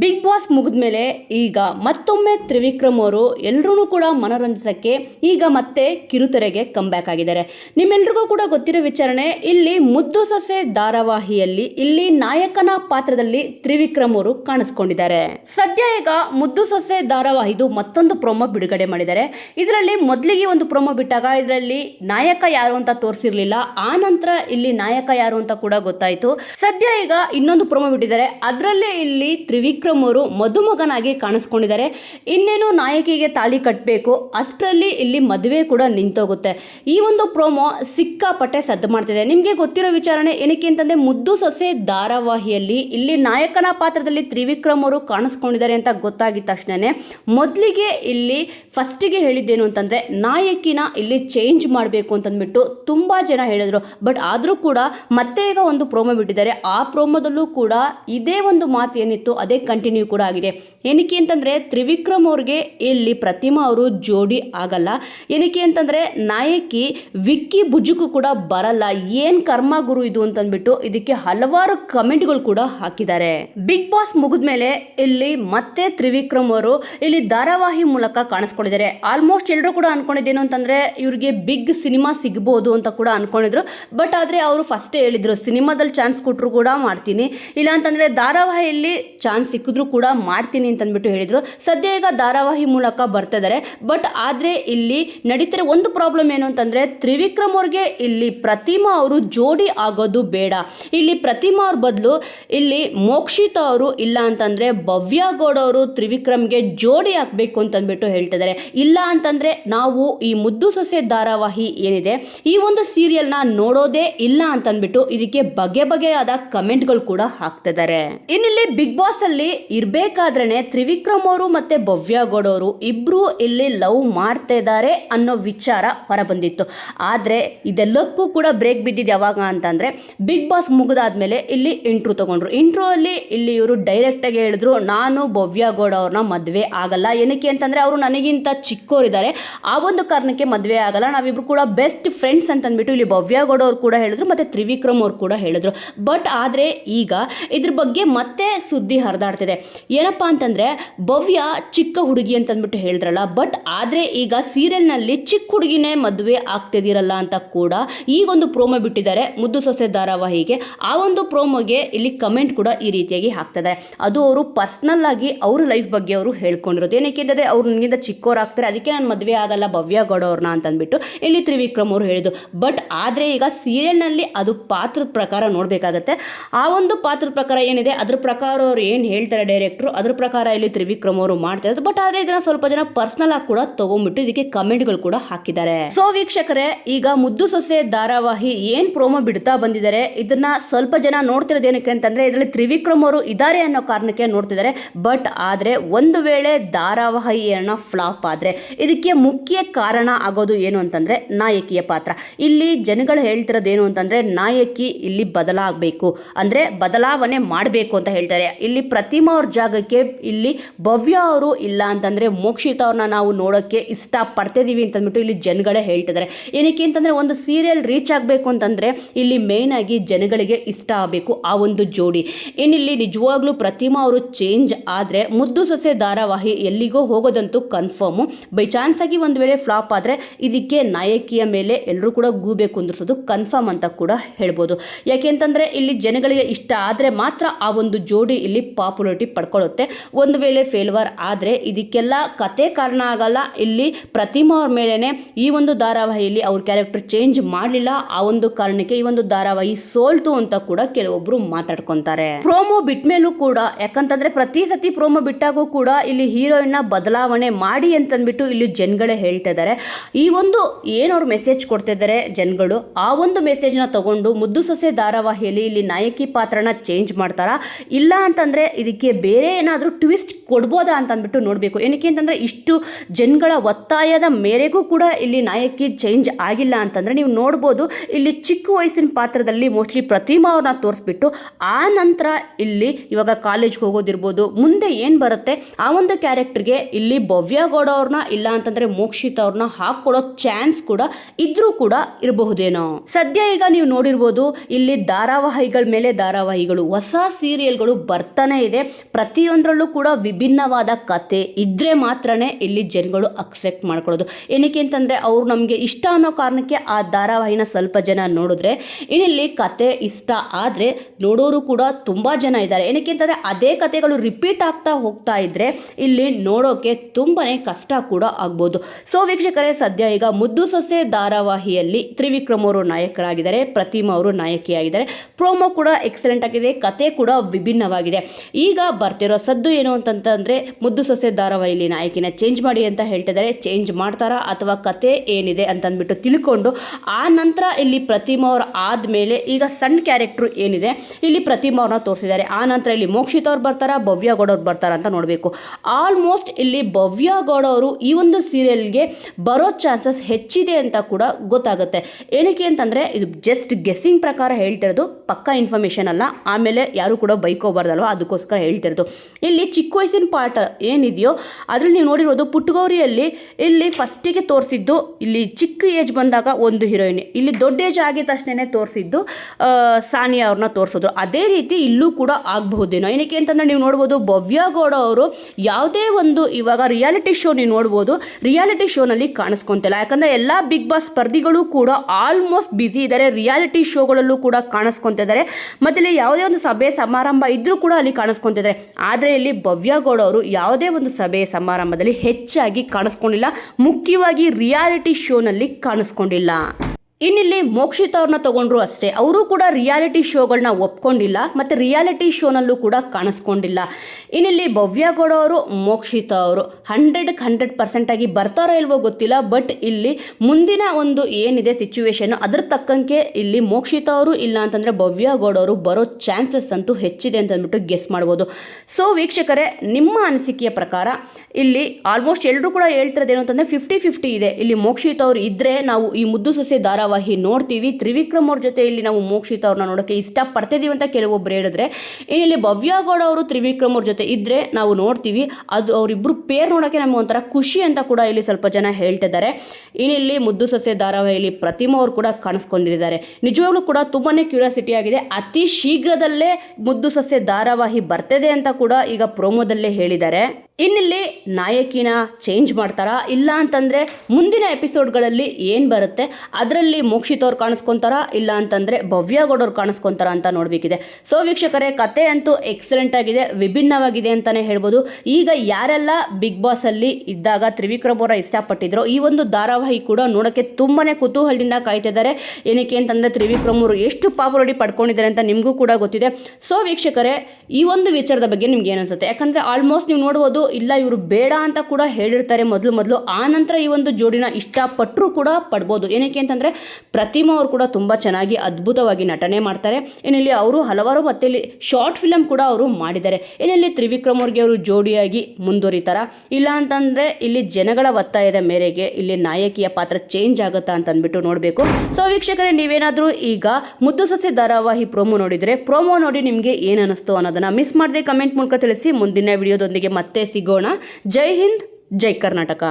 Big boss ಮುಗಿದ್ಮೇಲೆ ಈಗ ಮತ್ತೊಮ್ಮೆ ತ್ರಿವಿಕ್ರಮ್ ಅವರು ಎಲ್ಲರೂ ಕೂಡ ಮನೋರಂಜಿಸೋಕ್ಕೆ ಈಗ ಮತ್ತೆ ಕಿರುತೆರೆಗೆ ಬ್ಯಾಕ್ ಆಗಿದ್ದಾರೆ. ನಿಮ್ಮೆಲ್ರಿಗೂ ಕೂಡ ಗೊತ್ತಿರೋ ವಿಚಾರಣೆ, ಇಲ್ಲಿ ಮುದ್ದು ಸೊಸೆ ಧಾರಾವಾಹಿಯಲ್ಲಿ, ಇಲ್ಲಿ ನಾಯಕನ ಪಾತ್ರದಲ್ಲಿ ತ್ರಿವಿಕ್ರಮ್ ಅವರು ಕಾಣಿಸ್ಕೊಂಡಿದ್ದಾರೆ. ಸದ್ಯ ಈಗ ಮುದ್ದು ಸೊಸೆ ಧಾರಾವಾಹಿದು ಮತ್ತೊಂದು ಪ್ರೊಮೋ ಬಿಡುಗಡೆ ಮಾಡಿದ್ದಾರೆ. ಇದರಲ್ಲಿ ಮೊದಲಿಗೆ ಒಂದು ಪ್ರೊಮೋ ಬಿಟ್ಟಾಗ ಇದರಲ್ಲಿ ನಾಯಕ ಯಾರು ಅಂತ ತೋರಿಸಿರ್ಲಿಲ್ಲ. ಆ ನಂತರ ಇಲ್ಲಿ ನಾಯಕ ಯಾರು ಅಂತ ಕೂಡ ಗೊತ್ತಾಯಿತು. ಸದ್ಯ ಈಗ ಇನ್ನೊಂದು ಪ್ರೊಮೋ ಬಿಟ್ಟಿದ್ದಾರೆ. ಅದರಲ್ಲೇ ಇಲ್ಲಿ ತ್ರಿವಿಕ್ರಮ್ ಅವರು ಮದುಮಗನಾಗಿ ಕಾಣಿಸ್ಕೊಂಡಿದ್ದಾರೆ. ಇನ್ನೇನು ನಾಯಕಿಗೆ ತಾಳಿ ಕಟ್ಟಬೇಕು ಅಷ್ಟರಲ್ಲಿ ಇಲ್ಲಿ ಮದುವೆ ಕೂಡ ನಿಂತೋಗುತ್ತೆ. ಈ ಒಂದು ಪ್ರೋಮೋ ಸಿಕ್ಕಾಪಟ್ಟೆ ಸದ್ದು ಮಾಡ್ತಿದೆ. ನಿಮಗೆ ಗೊತ್ತಿರೋ ವಿಚಾರಣೆ ಏನಕ್ಕೆ ಅಂತಂದರೆ, ಮುದ್ದು ಸೊಸೆ ಧಾರಾವಾಹಿಯಲ್ಲಿ ಇಲ್ಲಿ ನಾಯಕನ ಪಾತ್ರದಲ್ಲಿ ತ್ರಿವಿಕ್ರಮ್ ಅವರು ಕಾಣಿಸ್ಕೊಂಡಿದ್ದಾರೆ ಅಂತ ಗೊತ್ತಾಗಿದ್ದ ತಕ್ಷಣವೇ ಮೊದಲಿಗೆ ಇಲ್ಲಿ ಫಸ್ಟಿಗೆ ಹೇಳಿದ್ದೇನು ಅಂತಂದರೆ, ನಾಯಕಿನ ಇಲ್ಲಿ ಚೇಂಜ್ ಮಾಡಬೇಕು ಅಂತಂದ್ಬಿಟ್ಟು ತುಂಬ ಜನ ಹೇಳಿದರು. ಬಟ್ ಆದರೂ ಕೂಡ ಮತ್ತೆ ಈಗ ಒಂದು ಪ್ರೋಮೋ ಬಿಟ್ಟಿದ್ದಾರೆ. ಆ ಪ್ರೋಮೋದಲ್ಲೂ ಕೂಡ ಇದೇ ಒಂದು ಮಾತು ಏನಿತ್ತು, ಅದೇ ಕಂಟಿನ್ಯೂ ಕೂಡ ಆಗಿದೆ. ಏನಕ್ಕೆ ಅಂತಂದ್ರೆ ತ್ರಿವಿಕ್ರಮ್ ಅವ್ರಿಗೆ ಇಲ್ಲಿ ಪ್ರತಿಮಾ ಅವರು ಜೋಡಿ ಆಗಲ್ಲ. ಏನಕ್ಕೆ ಅಂತಂದ್ರೆ ನಾಯಕಿ ವಿಕ್ಕಿ ಬುಜುಕು ಕೂಡ ಬರಲ್ಲ. ಏನು ಕರ್ಮ ಗುರು ಇದು ಅಂತಂದ್ಬಿಟ್ಟು ಇದಕ್ಕೆ ಹಲವಾರು ಕಮೆಂಟ್ಗಳು ಕೂಡ ಹಾಕಿದ್ದಾರೆ. ಬಿಗ್ ಬಾಸ್ ಮುಗಿದ್ಮೇಲೆ ಇಲ್ಲಿ ಮತ್ತೆ ತ್ರಿವಿಕ್ರಮ್ ಅವರು ಇಲ್ಲಿ ಧಾರಾವಾಹಿ ಮೂಲಕ ಕಾಣಿಸ್ಕೊಂಡಿದ್ದಾರೆ. ಆಲ್ಮೋಸ್ಟ್ ಎಲ್ಲರೂ ಕೂಡ ಅನ್ಕೊಂಡಿದ್ದೇನು ಅಂತಂದ್ರೆ ಇವ್ರಿಗೆ ಬಿಗ್ ಸಿನಿಮಾ ಸಿಗ್ಬೋದು ಅಂತ ಕೂಡ ಅನ್ಕೊಂಡಿದ್ರು. ಬಟ್ ಆದ್ರೆ ಅವರು ಫಸ್ಟೇ ಹೇಳಿದ್ರು ಸಿನಿಮಾದಲ್ಲಿ ಚಾನ್ಸ್ ಕೊಟ್ಟರು ಕೂಡ ಮಾಡ್ತೀನಿ. ಇಲ್ಲ ಅಂತಂದ್ರೆ ಧಾರಾವಾಹಿಯಲ್ಲಿ ಚಾನ್ಸ್ ಸಿಕ್ಕಿದ್ರು ಕೂಡ ಮಾಡ್ತೀನಿ ಅಂತಂದ್ಬಿಟ್ಟು ಹೇಳಿದರು. ಸದ್ಯ ಈಗ ಧಾರಾವಾಹಿ ಮೂಲಕ ಬರ್ತಿದ್ದಾರೆ ಬಟ್ ಆದರೆ ಇಲ್ಲಿ ನಡೀತಿರೋ ಒಂದು ಪ್ರಾಬ್ಲಮ್ ಏನು ಅಂತಂದರೆ ತ್ರಿವಿಕ್ರಮ್ ಅವ್ರಿಗೆ ಇಲ್ಲಿ ಪ್ರತಿಮಾ ಅವರು ಜೋಡಿ ಆಗೋದು ಬೇಡ. ಇಲ್ಲಿ ಪ್ರತಿಮಾ ಅವ್ರ ಬದಲು ಇಲ್ಲಿ ಮೋಕ್ಷಿತ ಅವರು ಇಲ್ಲ ಅಂತಂದರೆ ಭವ್ಯ ಗೌಡ ಅವರು ತ್ರಿವಿಕ್ರಮ್ಗೆ ಜೋಡಿ ಹಾಕಬೇಕು ಅಂತಂದ್ಬಿಟ್ಟು ಹೇಳ್ತಿದ್ದಾರೆ ಇಲ್ಲ ಅಂತಂದರೆ ನಾವು ಈ ಮುದ್ದು ಸೊಸೆ ಧಾರಾವಾಹಿ ಏನಿದೆ, ಈ ಒಂದು ಸೀರಿಯಲ್ನ ನೋಡೋದೇ ಇಲ್ಲ ಅಂತಂದ್ಬಿಟ್ಟು ಇದಕ್ಕೆ ಬಗೆ ಬಗೆಯಾದ ಕಮೆಂಟ್ಗಳು ಕೂಡ ಹಾಕ್ತಿದ್ದಾರೆ ಇನ್ನಿಲ್ಲಿ ಬಿಗ್ ಬಾಸ್ ಅಲ್ಲಿ ಇರ್ಬೇಕಾದ್ರೇನೆ ತ್ರಿವಿಕ್ರಮ್ ಅವರು ಮತ್ತೆ ಭವ್ಯ ಅವರು ಇಬ್ರು ಇಲ್ಲಿ ಲವ್ ಮಾಡ್ತಾ ಇದ್ದಾರೆ ಅನ್ನೋ ವಿಚಾರ ಹೊರಬಂದಿತ್ತು. ಆದ್ರೆ ಇದೆಲ್ಲಕ್ಕೂ ಕೂಡ ಬ್ರೇಕ್ ಬಿದ್ದಿದ್ದು ಯಾವಾಗ ಅಂತಂದ್ರೆ ಬಿಗ್ ಬಾಸ್ ಮುಗಿದಾದ್ಮೇಲೆ ಇಲ್ಲಿ ಇಂಟ್ರೂ ತಗೊಂಡ್ರು. ಇಂಟ್ರೂ ಅಲ್ಲಿ ಇಲ್ಲಿ ಇವರು ಡೈರೆಕ್ಟ್ ಆಗಿ ಹೇಳಿದ್ರು, ನಾನು ಭವ್ಯ ಗೌಡ ಅವ್ರನ್ನ ಮದುವೆ ಆಗಲ್ಲ. ಏನಕ್ಕೆ ಅಂತಂದ್ರೆ ಅವರು ನನಗಿಂತ ಚಿಕ್ಕವರಿದ್ದಾರೆ ಆ ಒಂದು ಕಾರಣಕ್ಕೆ ಮದುವೆ ಆಗಲ್ಲ. ನಾವಿಬ್ರು ಕೂಡ ಬೆಸ್ಟ್ ಫ್ರೆಂಡ್ಸ್ ಅಂತ ಅಂದ್ಬಿಟ್ಟು ಇಲ್ಲಿ ಭವ್ಯ ಗೌಡ ಅವ್ರು ಕೂಡ ಹೇಳಿದ್ರು, ಮತ್ತೆ ತ್ರಿವಿಕ್ರಮ್ ಅವ್ರು ಕೂಡ ಹೇಳಿದ್ರು. ಬಟ್ ಆದರೆ ಈಗ ಇದ್ರ ಬಗ್ಗೆ ಮತ್ತೆ ಸುದ್ದಿ ಹರಿದಾಡ್ತಿದೆ ಏನಪ್ಪ ಅಂತಂದ್ರೆ, ಭವ್ಯ ಚಿಕ್ಕ ಹುಡುಗಿ ಅಂತ ಅಂದ್ಬಿಟ್ಟು ಹೇಳಿದ್ರಲ್ಲ ಬಟ್ ಆದರೆ ಈಗ ಸೀರಿಯಲ್ನಲ್ಲಿ ಚಿಕ್ಕ ಹುಡುಗಿನೇ ಮದುವೆ ಆಗ್ತಿದಿರಲ್ಲ ಅಂತ ಕೂಡ ಈಗೊಂದು ಪ್ರೋಮೋ ಬಿಟ್ಟಿದ್ದಾರೆ ಮುದ್ದು ಸೊಸೆ ಧಾರಾವಾಹಿಗೆ. ಆ ಒಂದು ಪ್ರೋಮೋಗೆ ಇಲ್ಲಿ ಕಮೆಂಟ್ ಕೂಡ ಈ ರೀತಿಯಾಗಿ ಹಾಕ್ತಿದ್ದಾರೆ. ಅದು ಅವರು ಪರ್ಸ್ನಲ್ ಆಗಿ ಅವ್ರ ಲೈಫ್ ಬಗ್ಗೆ ಅವರು ಹೇಳ್ಕೊಂಡಿರೋದು. ಏನಕ್ಕೆ ಅಂತಂದ್ರೆ, ಅವ್ರು ನನಗಿಂತ ಚಿಕ್ಕವ್ರು ಆಗ್ತಾರೆ, ಅದಕ್ಕೆ ನಾನು ಮದುವೆ ಆಗಲ್ಲ, ಭವ್ಯ ಗೌಡ ಅವ್ರನ್ನ ಅಂತ ಅಂದ್ಬಿಟ್ಟು ಇಲ್ಲಿ ತ್ರಿವಿಕ್ರಮ್ ಅವರು ಹೇಳಿದ್ರು ಬಟ್ ಆದರೆ ಈಗ ಸೀರಿಯಲ್ನಲ್ಲಿ ಅದು ಪಾತ್ರದ ಪ್ರಕಾರ ನೋಡಬೇಕಾಗತ್ತೆ. ಆ ಒಂದು ಪಾತ್ರದ ಪ್ರಕಾರ ಏನಿದೆ, ಅದ್ರ ಪ್ರಕಾರ ಅವ್ರು ಏನು ಹೇಳ್ತಾರೆ ಡೈರೆಕ್ಟ್ರು ಅದ್ರ ಪ್ರಕಾರ ಇಲ್ಲಿ ತ್ರಿವಿಕ್ರಮ್ ಅವರು ಮಾಡ್ತಾ ಬಟ್ ಆದ್ರೆ ಇದನ್ನ ಸ್ವಲ್ಪ ಜನ ಪರ್ಸನಲ್ ಆಗಿ ಕೂಡ ತಗೊಂಡ್ಬಿಟ್ಟು ಇದಕ್ಕೆ ಕಮೆಂಟ್ಗಳು ಕೂಡ ಹಾಕಿದ್ದಾರೆ. ಸೊ ವೀಕ್ಷಕರೇ, ಈಗ ಮುದ್ದು ಸೊಸೆ ಧಾರಾವಾಹಿ ಏನ್ ಪ್ರೋಮೋ ಬಿಡ್ತಾ ಬಂದಿದ್ದಾರೆ, ಇದನ್ನ ಸ್ವಲ್ಪ ಜನ ನೋಡ್ತಿರೋದು ಏನಕ್ಕೆ ಅಂತಂದ್ರೆ, ಇದರಲ್ಲಿ ತ್ರಿವಿಕ್ರಮ್ ಅವರು ಇದ್ದಾರೆ ಅನ್ನೋ ಕಾರಣಕ್ಕೆ ನೋಡ್ತಿದ್ದಾರೆ. ಬಟ್ ಆದ್ರೆ ಒಂದು ವೇಳೆ ಧಾರಾವಾಹಿ ಏನೋ ಫ್ಲಾಪ್ ಆದ್ರೆ, ಇದಕ್ಕೆ ಮುಖ್ಯ ಕಾರಣ ಆಗೋದು ಏನು ಅಂತಂದ್ರೆ, ನಾಯಕಿಯ ಪಾತ್ರ. ಇಲ್ಲಿ ಜನಗಳು ಹೇಳ್ತಿರೋದೇನು ಅಂತಂದ್ರೆ, ನಾಯಕಿ ಇಲ್ಲಿ ಬದಲಾಗಬೇಕು. ಅಂದ್ರೆ ಬದಲಾವಣೆ ಮಾಡಬೇಕು ಅಂತ ಹೇಳ್ತಾರೆ. ಇಲ್ಲಿ ಪ್ರತಿಮಾ ಅವ್ರ ಜಾಗಕ್ಕೆ ಇಲ್ಲಿ ಭವ್ಯ ಅವರು ಇಲ್ಲ ಅಂತಂದರೆ ಮೋಕ್ಷಿತ ಅವ್ರನ್ನ ನಾವು ನೋಡೋಕ್ಕೆ ಇಷ್ಟ ಪಡ್ತಿದ್ದೀವಿ ಅಂತಂದ್ಬಿಟ್ಟು ಇಲ್ಲಿ ಜನಗಳೇ ಹೇಳ್ತಿದ್ದಾರೆ ಏನಕ್ಕೆ ಅಂತಂದರೆ ಒಂದು ಸೀರಿಯಲ್ ರೀಚ್ ಆಗಬೇಕು ಅಂತಂದರೆ ಇಲ್ಲಿ ಮೇಯ್ನ್ ಆಗಿ ಜನಗಳಿಗೆ ಇಷ್ಟ ಆಗಬೇಕು ಆ ಒಂದು ಜೋಡಿ. ಏನಿಲ್ಲಿ ನಿಜವಾಗ್ಲೂ ಪ್ರತಿಮಾ ಅವರು ಚೇಂಜ್ ಆದರೆ ಮುದ್ದು ಸೊಸೆ ಧಾರಾವಾಹಿ ಎಲ್ಲಿಗೋ ಹೋಗೋದಂತೂ ಕನ್ಫರ್ಮು ಬೈ ಚಾನ್ಸ್ ಆಗಿ ಒಂದು ವೇಳೆ ಫ್ಲಾಪ್ ಆದರೆ ಇದಕ್ಕೆ ನಾಯಕಿಯ ಮೇಲೆ ಎಲ್ಲರೂ ಕೂಡ ಗೂಬೇಕು ಕುಂದಿರ್ಸೋದು ಕನ್ಫರ್ಮ್ ಅಂತ ಕೂಡ ಹೇಳ್ಬೋದು. ಯಾಕೆಂತಂದರೆ ಇಲ್ಲಿ ಜನಗಳಿಗೆ ಇಷ್ಟ ಆದರೆ ಮಾತ್ರ ಆ ಒಂದು ಜೋಡಿ ಇಲ್ಲಿ ಪಾಪ್ಯುಲಾರಿಟಿ ಪಡ್ಕೊಳ್ಳುತ್ತೆ. ಒಂದು ವೇಳೆ ಫೇಲ್ವರ್ ಆದರೆ ಇದಕ್ಕೆಲ್ಲ ಕತೆ ಕಾರಣ ಆಗಲ್ಲ. ಇಲ್ಲಿ ಪ್ರತಿಮಾ ಅವ್ರ ಮೇಲೇ ಈ ಒಂದು ಧಾರಾವಾಹಿಯಲ್ಲಿ ಅವ್ರ ಕ್ಯಾರೆಕ್ಟರ್ ಚೇಂಜ್ ಮಾಡಲಿಲ್ಲ. ಆ ಒಂದು ಕಾರಣಕ್ಕೆ ಈ ಒಂದು ಧಾರಾವಾಹಿ ಸೋಲ್ತು ಅಂತ ಕೂಡ ಕೆಲವೊಬ್ರು ಮಾತಾಡ್ಕೊಂತಾರೆ. ಪ್ರೋಮೋ ಬಿಟ್ಮೇಲೂ ಕೂಡ, ಯಾಕಂತಂದ್ರೆ ಪ್ರತಿ ಸತಿ ಪ್ರೋಮೋ ಬಿಟ್ಟಾಗೂ ಕೂಡ ಇಲ್ಲಿ ಹೀರೋಯಿನ್ನ ಬದಲಾವಣೆ ಮಾಡಿ ಅಂತಂದ್ಬಿಟ್ಟು ಇಲ್ಲಿ ಜನಗಳೇ ಹೇಳ್ತಾ ಇದ್ದಾರೆ. ಈ ಒಂದು ಏನು ಮೆಸೇಜ್ ಮೆಸೇಜ್ ಕೊಡ್ತಿದ್ದಾರೆ ಜನಗಳು, ಆ ಒಂದು ಮೆಸೇಜ್ನ ತಗೊಂಡು ಮುದ್ದು ಸೊಸೆ ಧಾರಾವಾಹಿಯಲ್ಲಿ ಇಲ್ಲಿ ನಾಯಕಿ ಪಾತ್ರನ ಚೇಂಜ್ ಮಾಡ್ತಾರಾ? ಇಲ್ಲ ಅಂತಂದ್ರೆ ಇದಕ್ಕೆ ಬೇರೆ ಏನಾದರೂ ಟ್ವಿಸ್ಟ್ ಕೊಡ್ಬೋದಾ ಅಂತ ಅಂದ್ಬಿಟ್ಟು ನೋಡಬೇಕು. ಏನಕ್ಕೆ ಅಂತಂದರೆ ಇಷ್ಟು ಜನಗಳ ಒತ್ತಾಯದ ಮೇರೆಗೂ ಕೂಡ ಇಲ್ಲಿ ನಾಯಕಿ ಚೇಂಜ್ ಆಗಿಲ್ಲ ಅಂತಂದರೆ ನೀವು ನೋಡ್ಬೋದು, ಇಲ್ಲಿ ಚಿಕ್ಕ ವಯಸ್ಸಿನ ಪಾತ್ರದಲ್ಲಿ ಮೋಸ್ಟ್ಲಿ ಪ್ರತಿಮಾ ಅವ್ರನ್ನ ತೋರಿಸ್ಬಿಟ್ಟು ಆ ನಂತರ ಇಲ್ಲಿ ಇವಾಗ ಕಾಲೇಜ್ಗೆ ಹೋಗೋದಿರ್ಬೋದು, ಮುಂದೆ ಏನು ಬರುತ್ತೆ, ಆ ಒಂದು ಕ್ಯಾರೆಕ್ಟರ್ಗೆ ಇಲ್ಲಿ ಭವ್ಯ ಗೌಡ ಅವ್ರನ್ನ ಇಲ್ಲ ಅಂತಂದರೆ ಮೋಕ್ಷಿತ ಅವ್ರನ್ನ ಹಾಕ್ಕೊಡೋ ಚಾನ್ಸ್ ಕೂಡ ಇದ್ರೂ ಕೂಡ ಇರಬಹುದೇನೋ. ಸದ್ಯ ಈಗ ನೀವು ನೋಡಿರ್ಬೋದು, ಇಲ್ಲಿ ಧಾರಾವಾಹಿಗಳ ಮೇಲೆ ಧಾರಾವಾಹಿಗಳು, ಹೊಸ ಸೀರಿಯಲ್ಗಳು ಬರ್ತಾನೆ ಇದೆ. ಇದೆ. ಪ್ರತಿಯೊಂದರಲ್ಲೂ ಕೂಡ ವಿಭಿನ್ನವಾದ ಕತೆ ಇದ್ದರೆ ಮಾತ್ರನೇ ಇಲ್ಲಿ ಜನಗಳು ಅಕ್ಸೆಪ್ಟ್ ಮಾಡ್ಕೊಳ್ಳೋದು. ಏನಕ್ಕೆ ಅಂತಂದರೆ ಅವರು ನಮಗೆ ಇಷ್ಟ ಅನ್ನೋ ಕಾರಣಕ್ಕೆ ಆ ಧಾರಾವಾಹಿನ ಸ್ವಲ್ಪ ಜನ ನೋಡಿದ್ರೆ ಇನ್ನಿಲ್ಲಿ ಕತೆ ಇಷ್ಟ ಆದರೆ ನೋಡೋರು ಕೂಡ ತುಂಬ ಜನ ಇದ್ದಾರೆ. ಏನಕ್ಕೆ ಅಂತಂದರೆ ಅದೇ ಕತೆಗಳು ರಿಪೀಟ್ ಆಗ್ತಾ ಹೋಗ್ತಾ ಇದ್ದರೆ ಇಲ್ಲಿ ನೋಡೋಕೆ ತುಂಬಾ ಕಷ್ಟ ಕೂಡ ಆಗ್ಬೋದು. ಸೊ ವೀಕ್ಷಕರೇ, ಸದ್ಯ ಈಗ ಮುದ್ದು ಸೊಸೆ ಧಾರಾವಾಹಿಯಲ್ಲಿ ತ್ರಿವಿಕ್ರಮ್ ಅವರು ನಾಯಕರಾಗಿದ್ದಾರೆ, ಪ್ರತಿಮಾ ಅವರು ನಾಯಕಿಯಾಗಿದ್ದಾರೆ. ಪ್ರೋಮೋ ಕೂಡ ಎಕ್ಸಲೆಂಟ್ ಆಗಿದೆ, ಕತೆ ಕೂಡ ವಿಭಿನ್ನವಾಗಿದೆ. ಈಗ ಬರ್ತಿರೋ ಸದ್ದು ಏನು ಅಂತಂತಂದರೆ ಮುದ್ದು ಸೊಸೆ ಧಾರಾವಾಹಿಲಿ ನಾಯಕಿನ ಚೇಂಜ್ ಮಾಡಿ ಅಂತ ಹೇಳ್ತಿದ್ದಾರೆ. ಚೇಂಜ್ ಮಾಡ್ತಾರಾ ಅಥವಾ ಕತೆ ಏನಿದೆ ಅಂತಂದ್ಬಿಟ್ಟು ತಿಳ್ಕೊಂಡು ಆ ನಂತರ ಇಲ್ಲಿ ಪ್ರತಿಮಾ ಅವ್ರು ಆದಮೇಲೆ ಈಗ ಸಣ್ಣ ಕ್ಯಾರೆಕ್ಟ್ರು ಏನಿದೆ ಇಲ್ಲಿ ಪ್ರತಿಮಾ ಅವ್ರನ್ನ ತೋರಿಸಿದ್ದಾರೆ. ಆ ನಂತರ ಇಲ್ಲಿ ಮೋಕ್ಷಿತ ಅವ್ರು ಬರ್ತಾರಾ, ಭವ್ಯ ಗೌಡ ಅವ್ರು ಬರ್ತಾರಾ ಅಂತ ನೋಡಬೇಕು. ಆಲ್ಮೋಸ್ಟ್ ಇಲ್ಲಿ ಭವ್ಯ ಗೌಡ ಅವರು ಈ ಒಂದು ಸೀರಿಯಲ್ಗೆ ಬರೋ ಚಾನ್ಸಸ್ ಹೆಚ್ಚಿದೆ ಅಂತ ಕೂಡ ಗೊತ್ತಾಗುತ್ತೆ. ಏನಕ್ಕೆ ಅಂತಂದರೆ ಇದು ಜಸ್ಟ್ ಗೆಸ್ಸಿಂಗ್ ಪ್ರಕಾರ ಹೇಳ್ತಿರೋದು. ಪಕ್ಕಾ ಇನ್ಫಾರ್ಮೇಷನ್ ಅಲ್ಲ. ಆಮೇಲೆ ಯಾರು ಕೂಡ ಬೈಕೋಬಾರ್ದಲ್ವ ಅದಕ್ಕೋಸ್ಕರ ಹೇಳ್ತಿರೋದು ಇಲ್ಲಿ ಚಿಕ್ಕ ವಯಸ್ಸಿನ ಪಾಠ ಏನಿದೆಯೋ ಅದರಲ್ಲಿ ನೀವು ನೋಡಿರೋದು ಪುಟ್ಟಗೌರಿಯಲ್ಲಿ ಇಲ್ಲಿ ಫಸ್ಟಿಗೆ ತೋರಿಸಿದ್ದು ಇಲ್ಲಿ ಚಿಕ್ಕ ಏಜ್ ಬಂದಾಗ ಒಂದು ಹೀರೋಯಿನ್ ಇಲ್ಲಿ ದೊಡ್ಡ ಏಜ್ ಆಗಿದ ತಕ್ಷಣನೇ ತೋರಿಸಿದ್ದು ಸಾನಿಯಾ ಅವ್ರನ್ನ ತೋರಿಸಿದ್ರು. ಅದೇ ರೀತಿ ಇಲ್ಲೂ ಕೂಡ ಆಗಬಹುದೇನೋ. ಏನಕ್ಕೆ ಅಂತಂದ್ರೆ ನೀವು ನೋಡ್ಬೋದು ಭವ್ಯ ಗೌಡ ಅವರು ಯಾವುದೇ ಒಂದು ಇವಾಗ ರಿಯಾಲಿಟಿ ಶೋ ನೀವು ನೋಡ್ಬೋದು ರಿಯಾಲಿಟಿ ಶೋನಲ್ಲಿ ಕಾಣಿಸ್ಕೊಂತಿಲ್ಲ. ಯಾಕಂದರೆ ಎಲ್ಲ ಬಿಗ್ ಬಾಸ್ ಸ್ಪರ್ಧಿಗಳು ಕೂಡ ಆಲ್ಮೋಸ್ಟ್ ಬ್ಯುಸಿ ಇದ್ದಾರೆ ರಿಯಾಲಿಟಿ ಶೋಗಳಲ್ಲೂ ಕೂಡ ಕಾಣಿಸ್ಕೊಂತಿದ್ದಾರೆ. ಮತ್ತು ಇಲ್ಲಿ ಯಾವುದೇ ಒಂದು ಸಭೆ, ಸಮಾರಂಭ ಇದ್ರೂ ಕೂಡ ಅಲ್ಲಿ ಕಾಣಿಸ್ಕೊಂತಿದ್ದಾರೆ ಆದರೆ ಇಲ್ಲಿ ಭವ್ಯಗೌಡ ಅವರು ಯಾವುದೇ ಒಂದು ಸಭೆ ಸಮಾರಂಭದಲ್ಲಿ ಹೆಚ್ಚಾಗಿ ಕಾಣಿಸ್ಕೊಂಡಿಲ್ಲ. ಮುಖ್ಯವಾಗಿ ರಿಯಾಲಿಟಿ ಶೋನಲ್ಲಿ ಕಾಣಿಸ್ಕೊಂಡಿಲ್ಲ. ಇನ್ನಿಲ್ಲಿ ಮೋಕ್ಷಿತ ಅವ್ರನ್ನ ತಗೊಂಡ್ರು ಅಷ್ಟೇ. ಅವರು ಕೂಡ ರಿಯಾಲಿಟಿ ಶೋಗಳನ್ನ ಒಪ್ಕೊಂಡಿಲ್ಲ, ಮತ್ತು ರಿಯಾಲಿಟಿ ಶೋನಲ್ಲೂ ಕೂಡ ಕಾಣಿಸ್ಕೊಂಡಿಲ್ಲ. ಇನ್ನಿಲ್ಲಿ ಭವ್ಯ ಗೌಡ ಅವರು ಮೋಕ್ಷಿತ ಅವರು. ಹಂಡ್ರೆಡ್ಗೆ ಹಂಡ್ರೆಡ್ ಪರ್ಸೆಂಟಾಗಿ ಬರ್ತಾರೋ ಇಲ್ವೋ ಗೊತ್ತಿಲ್ಲ, ಬಟ್ ಇಲ್ಲಿ ಮುಂದಿನ ಒಂದು ಏನಿದೆ ಸಿಚುವೇಶನ್ ಅದ್ರ ತಕ್ಕಂಗೆ ಇಲ್ಲಿ ಮೋಕ್ಷಿತ ಅವರು, ಇಲ್ಲ ಅಂತಂದರೆ ಭವ್ಯ ಗೌಡ ಅವರು ಬರೋ ಚಾನ್ಸಸ್ ಅಂತೂ ಹೆಚ್ಚಿದೆ ಅಂತ ಅಂದ್ಬಿಟ್ಟು ಗೆಸ್ ಮಾಡ್ಬೋದು. ಸೊ ವೀಕ್ಷಕರೇ, ನಿಮ್ಮ ಅನಿಸಿಕೆಯ ಪ್ರಕಾರ ಇಲ್ಲಿ ಆಲ್ಮೋಸ್ಟ್ ಎಲ್ಲರೂ ಕೂಡ ಹೇಳ್ತಿರೋದೇನು ಅಂತಂದರೆ ಫಿಫ್ಟಿ ಫಿಫ್ಟಿ ಇದೆ. ಇಲ್ಲಿ ಮೋಕ್ಷಿತ ಅವರು ಇದ್ದರೆ ನಾವು ಈ ಮುದ್ದು ಸೊಸೆ ಧಾರಾವಾಹಿ ನೋಡ್ತೀವಿ. ತ್ರಿವಿಕ್ರಮ್ ಅವ್ರ ಜೊತೆ ಇಲ್ಲಿ ನಾವು ಮೋಕ್ಷಿತ ಅವ್ರನ್ನ ನೋಡೋಕ್ಕೆ ಇಷ್ಟಪಡ್ತಿದ್ದೀವಿ ಅಂತ ಕೆಲವೊಬ್ರು ಹೇಳಿದ್ರೆ. ಇಲ್ಲಿ ಭವ್ಯಗೌಡ ಅವರು ತ್ರಿವಿಕ್ರಮ್ ಅವ್ರ ಜೊತೆ ಇದ್ದರೆ ನಾವು ನೋಡ್ತೀವಿ. ಅದು ಅವರಿಬ್ಬರು ಪೇರ್ ನೋಡೋಕ್ಕೆ ನಮಗೆ ಒಂಥರ ಖುಷಿ ಅಂತ ಕೂಡ ಇಲ್ಲಿ ಸ್ವಲ್ಪ ಜನ ಹೇಳ್ತಿದ್ದಾರೆ. ಇನ್ನಿಲ್ಲಿ ಮುದ್ದು ಸಸ್ಯ ಧಾರಾವಾಹಿಯಲ್ಲಿ ಪ್ರತಿಮಾ ಅವರು ಕೂಡ ಕಾಣಿಸ್ಕೊಂಡಿದ್ದಾರೆ. ನಿಜವಾಗ್ಲೂ ಕೂಡ ತುಂಬಾ ಕ್ಯೂರಿಯಾಸಿಟಿ ಆಗಿದೆ. ಅತಿ ಶೀಘ್ರದಲ್ಲೇ ಮುದ್ದು ಸಸ್ಯ ಧಾರಾವಾಹಿ ಬರ್ತಿದೆ ಅಂತ ಕೂಡ ಈಗ ಪ್ರೋಮೋದಲ್ಲೇ ಹೇಳಿದ್ದಾರೆ. ಇನ್ನಿಲ್ಲಿ ನಾಯಕಿನ ಚೇಂಜ್ ಮಾಡ್ತಾರಾ? ಇಲ್ಲ ಅಂತಂದರೆ ಮುಂದಿನ ಎಪಿಸೋಡ್ಗಳಲ್ಲಿ ಏನು ಬರುತ್ತೆ? ಅದರಲ್ಲಿ ಮೋಕ್ಷಿತವ್ರು ಕಾಣಿಸ್ಕೊತಾರ? ಇಲ್ಲ ಅಂತಂದರೆ ಭವ್ಯ ಗೌಡವ್ರು ಕಾಣಿಸ್ಕೊತಾರ ಅಂತ ನೋಡಬೇಕಿದೆ. ಸೊ ವೀಕ್ಷಕರೇ, ಕತೆ ಅಂತೂ ಎಕ್ಸಲೆಂಟ್ ಆಗಿದೆ, ವಿಭಿನ್ನವಾಗಿದೆ ಅಂತಲೇ ಹೇಳ್ಬೋದು. ಈಗ ಯಾರೆಲ್ಲ ಬಿಗ್ ಬಾಸಲ್ಲಿ ಇದ್ದಾಗ ತ್ರಿವಿಕ್ರಮ್ ಅವರ ಇಷ್ಟಪಟ್ಟಿದ್ರು, ಈ ಒಂದು ಧಾರಾವಾಹಿ ಕೂಡ ನೋಡೋಕ್ಕೆ ತುಂಬಾ ಕುತೂಹಲದಿಂದ ಕಾಯ್ತಿದ್ದಾರೆ ಏನಕ್ಕೆ ಅಂತಂದರೆ ತ್ರಿವಿಕ್ರಮ್ ಅವರು ಎಷ್ಟು ಪಾಪುಲರಿಟಿ ಪಡ್ಕೊಂಡಿದ್ದಾರೆ ಅಂತ ನಿಮಗೂ ಕೂಡ ಗೊತ್ತಿದೆ. ಸೊ ವೀಕ್ಷಕರೇ, ಈ ಒಂದು ವಿಚಾರದ ಬಗ್ಗೆ ನಿಮ್ಗೆ ಏನನ್ಸುತ್ತೆ ಯಾಕಂದರೆ ಆಲ್ಮೋಸ್ಟ್ ನೀವು ನೋಡ್ಬೋದು ಇಲ್ಲ, ಇವರು ಬೇಡ ಅಂತ ಕೂಡ ಹೇಳಿರ್ತಾರೆ. ಮೊದಲು ಮೊದಲು ಆ ನಂತರ ಈ ಒಂದು ಜೋಡಿನ ಇಷ್ಟಪಟ್ಟರೂ ಕೂಡ ಪಡ್ಬೋದು. ಏನಕ್ಕೆ ಅಂತಂದರೆ, ಪ್ರತಿಮಾ ಅವರು ಕೂಡ ತುಂಬ ಚೆನ್ನಾಗಿ ಅದ್ಭುತವಾಗಿ ನಟನೆ ಮಾಡ್ತಾರೆ. ಏನಿಲ್ಲಿ ಅವರು ಹಲವಾರು ಮತ್ತೆ ಇಲ್ಲಿ ಶಾರ್ಟ್ ಫಿಲಮ್ ಕೂಡ ಅವರು ಮಾಡಿದ್ದಾರೆ. ಏನಿಲ್ಲಿ ತ್ರಿವಿಕ್ರಮ್ ಅವ್ರಿಗೆ ಅವರು ಜೋಡಿಯಾಗಿ ಮುಂದುವರಿತಾರ. ಇಲ್ಲ ಅಂತಂದರೆ, ಇಲ್ಲಿ ಜನಗಳ ಒತ್ತಾಯದ ಮೇರೆಗೆ ಇಲ್ಲಿ ನಾಯಕಿಯ ಪಾತ್ರ ಚೇಂಜ್ ಆಗುತ್ತಾ ಅಂತ ಅಂದ್ಬಿಟ್ಟು ನೋಡಬೇಕು. ಸೊ ವೀಕ್ಷಕರೇ, ನೀವೇನಾದರೂ ಈಗ ಮುದ್ದು ಸೊಸೆ ಧಾರಾವಾಹಿ ಪ್ರೋಮೋ ನೋಡಿದರೆ ಪ್ರೋಮೋ ನೋಡಿ ನಿಮಗೆ ಏನು ಅನ್ನಿಸ್ತು ಅನ್ನೋದನ್ನು ಮಿಸ್ ಮಾಡದೆ ಕಮೆಂಟ್ ಮೂಲಕ ತಿಳಿಸಿ. ಮುಂದಿನ ವಿಡಿಯೋದೊಂದಿಗೆ ಮತ್ತೆ ಸಿಗೋಣ. ಜೈ ಹಿಂದ್ ಜೈ ಕರ್ನಾಟಕ.